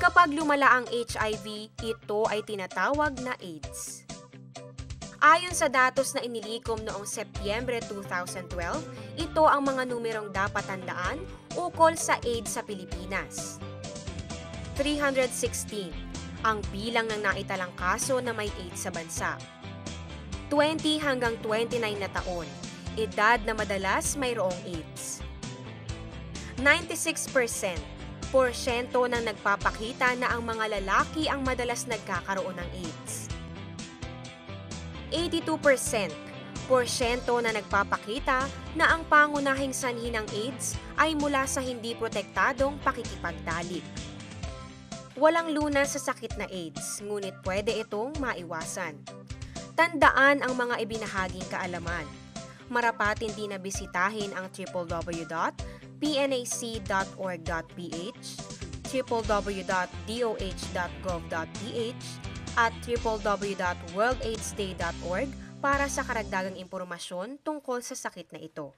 Kapag lumala ang HIV, ito ay tinatawag na AIDS. Ayon sa datos na inilikom noong Setyembre 2012, ito ang mga numerong dapat tandaan ukol sa AIDS sa Pilipinas. 316 ang bilang ng naitalang kaso na may AIDS sa bansa. 20 hanggang 29 na taon, edad na madalas mayroong AIDS. 96% porsyento ng nagpapakita na ang mga lalaki ang madalas nagkakaroon ng AIDS. 82% porsyento na nagpapakita na ang pangunahing sanhi ng AIDS ay mula sa hindi protektadong pakikipagtalik. Walang lunas sa sakit na AIDS, ngunit pwede itong maiwasan. Tandaan ang mga ibinahaging kaalaman. Marapatin din na bisitahin ang www.pnac.org.ph, www.doh.gov.ph, at www.worldaidsday.org para sa karagdagang impormasyon tungkol sa sakit na ito.